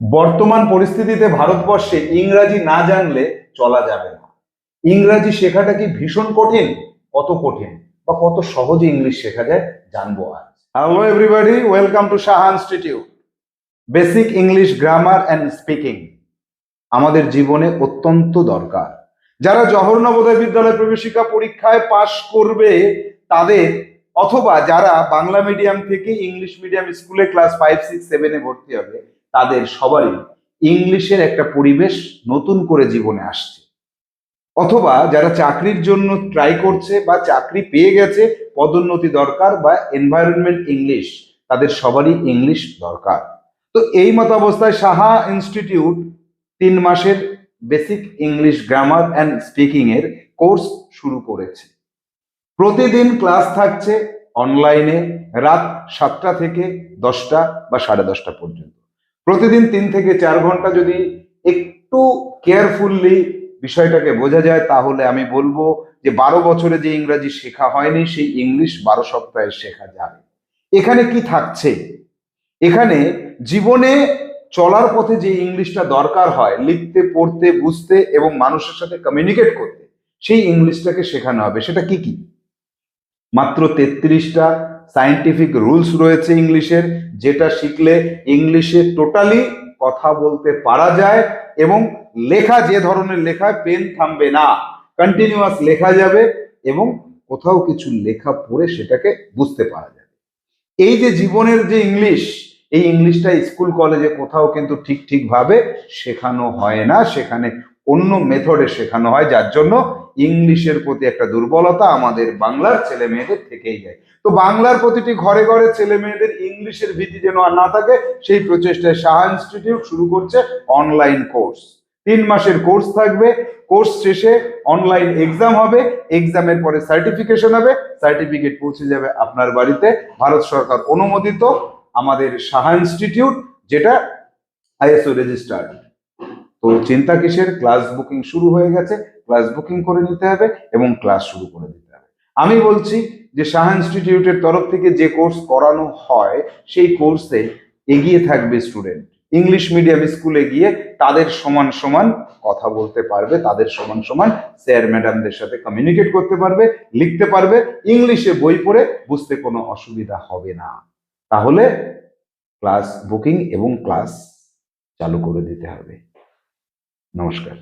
বর্তমান পরিস্থিতিতে ভারতবর্ষে ইংরাজি না জানলে চলা যাবে না। ইংরাজি শেখাটা কি ভীষণ কঠিন? কত কঠিন? বা কত সহজে ইংলিশ শেখা যায় জানব আজ। Hello everybody welcome to Saha institute basic English grammar and speaking আমাদের জীবনে অত্যন্ত দরকার। যারা জওহর নবোদয় বিদ্যালয় প্রবেশিকা পরীক্ষায় পাশ করবে, তাদের অথবা যারা বাংলা মিডিয়াম থেকে ইংলিশ মিডিয়াম স্কুলে ক্লাস ফাইভ সিক্স সেভেনে ভর্তি হবে তাদের সবারই ইংলিশের একটা পরিবেশ নতুন করে জীবনে আসছে। অথবা যারা চাকরির জন্য ট্রাই করছে বা চাকরি পেয়ে গেছে, পদোন্নতি দরকার বা এনভায়রনমেন্ট ইংলিশ তাদের সবারই ইংলিশ দরকার। তো এই মতাবস্থায় সাহা ইনস্টিটিউট তিন মাসের basic English grammar and speaking এর কোর্স শুরু করেছে। প্রতিদিন ক্লাস থাকছে অনলাইনে রাত সাতটা থেকে দশটা বা সাড়ে দশটা পর্যন্ত। প্রতিদিন তিন থেকে চার ঘণ্টা যদি একটু কেয়ারফুললি বিষয়টাকে বোঝা যায়, তাহলে আমি বলব যে বারো বছরে যে ইংরাজি শেখা হয়নি, সেই ইংলিশ বারো সপ্তাহে শেখা যাবে। এখানে কি থাকছে? এখানে জীবনে চলার পথে যে ইংলিশটা দরকার হয়, লিখতে, পড়তে, বুঝতে এবং মানুষের সাথে কমিউনিকেট করতে, সেই ইংলিশটাকে শেখানো হবে। সেটা কি কি? মাত্র তেত্রিশটা সায়েন্টিফিক রুলস রয়েছে ইংলিশের, যেটা শিখলে ইংলিশে টোটালি কথা বলতে পারা যায় এবং লেখা যে ধরনের লেখা পেন থামবে না। কন্টিনিউয়াস লেখা যাবে এবং কোথাও কিছু লেখা পড়ে সেটাকে বুঝতে পারা যাবে। এই যে জীবনের যে ইংলিশ, এই ইংলিশটা স্কুল, কলেজে কোথাও কিন্তু ঠিক ঠিকভাবে শেখানো হয় না, সেখানে অন্য মেথডে শেখানো হয়, যার জন্য ইংলিশের প্রতি একটা দুর্বলতা আমাদের বাংলার ছেলে মেয়েদের থেকেই যায়। তো বাংলার প্রতিটি ঘরে ঘরে ছেলে মেয়েদের ইংলিশের ভীতি যেন আর না থাকে, সেই প্রচেষ্টায় সাহা ইনস্টিটিউট শুরু করছে অনলাইন কোর্স। তিন মাসের কোর্স থাকবে, কোর্স শেষে অনলাইন এক্সাম হবে, এক্সামের পরে সার্টিফিকেশন হবে, সার্টিফিকেট পৌঁছে যাবে আপনার বাড়িতে। ভারত সরকার অনুমোদিত আমাদের সাহা ইনস্টিটিউট, যেটা আইএসও রেজিস্টার্ড। তো চিন্তা কিসের? ক্লাস বুকিং শুরু হয়ে গেছে। ক্লাস বুকিং করে নিতে হবে এবং ক্লাস শুরু করে দিতে হবে। আমি বলছি যে সাহা ইনস্টিটিউটের তরফ থেকে যে কোর্স করানো হয়, সেই কোর্সে এগিয়ে থাকবে স্টুডেন্ট। ইংলিশ মিডিয়াম স্কুলে গিয়ে তাদের সমান সমান কথা বলতে পারবে, তাদের সমান সমান স্যার, ম্যাডামদের সাথে কমিউনিকেট করতে পারবে, লিখতে পারবে, ইংলিশে বই পড়ে বুঝতে কোনো অসুবিধা হবে না। তাহলে ক্লাস বুকিং এবং ক্লাস চালু করে দিতে হবে। নমস্কার